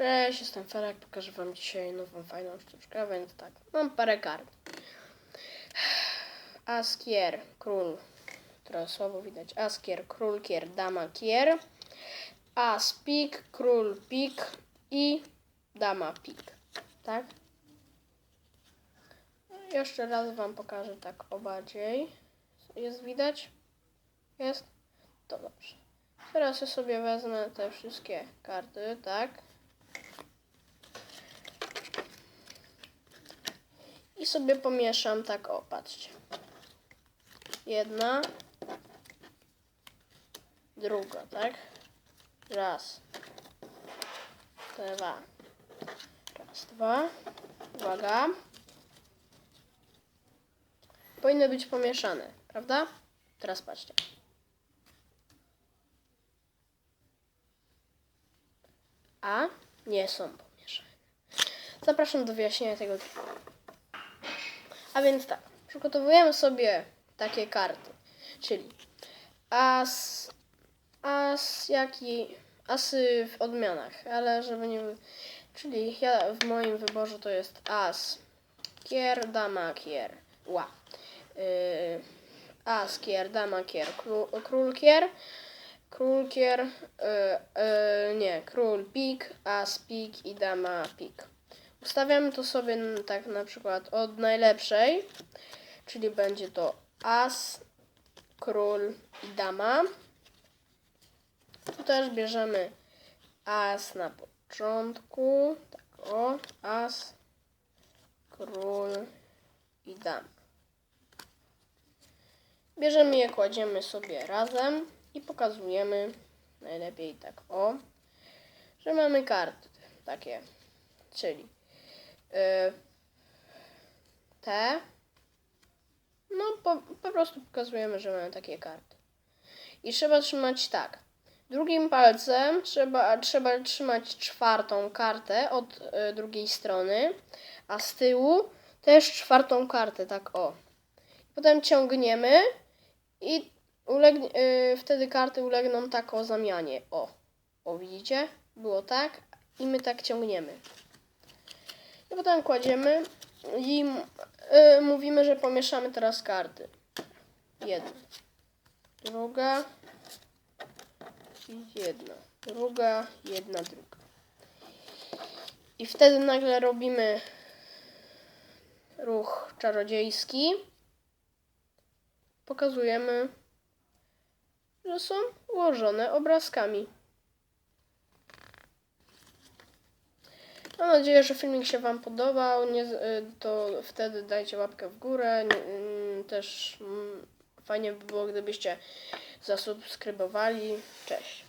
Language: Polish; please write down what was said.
Cześć, jestem Felek, pokażę wam dzisiaj nową fajną sztuczkę, więc tak, mam parę kart. Askier, król, trochę słabo widać, Askier, król, kier, dama, kier, As, pik, król, pik i dama, pik, tak? Jeszcze raz wam pokażę tak o bardziej. Jest widać? Jest? To dobrze. Teraz ja sobie wezmę te wszystkie karty, tak? I sobie pomieszam tak, o, patrzcie. Jedna. Druga, tak? Raz. Dwa. Raz, dwa. Uwaga. Powinny być pomieszane, prawda? Teraz patrzcie. A nie są pomieszane. Zapraszam do wyjaśnienia tego. A więc tak, przygotowujemy sobie takie karty, czyli as, as, jak i asy w odmianach, ale żeby nie, czyli ja w moim wyborze to jest as, kier, dama, kier, ła, yy, as, kier, dama, kier, król, król kier, król kier, yy, yy, nie, król pik, as pik i dama pik. Ustawiamy to sobie tak na przykład od najlepszej, czyli będzie to as, król i dama. Tu też bierzemy as na początku, tak o, as, król i dama. Bierzemy je, kładziemy sobie razem i pokazujemy najlepiej tak o, że mamy karty takie, czyli te. No, po, po prostu pokazujemy, że mamy takie karty. I trzeba trzymać tak. Drugim palcem trzeba, trzeba trzymać czwartą kartę od y, drugiej strony, a z tyłu też czwartą kartę, tak o. Potem ciągniemy i y, wtedy karty ulegną tak o zamianie. O, o widzicie? Było tak i my tak ciągniemy. Potem kładziemy i y, mówimy, że pomieszamy teraz karty. Jedna, druga jedna, druga, jedna, druga. I wtedy nagle robimy ruch czarodziejski. Pokazujemy, że są ułożone obrazkami. Mam nadzieję, że filmik się Wam podobał. Nie, y, to wtedy dajcie łapkę w górę. Mm, też mm, fajnie by było, gdybyście zasubskrybowali. Cześć.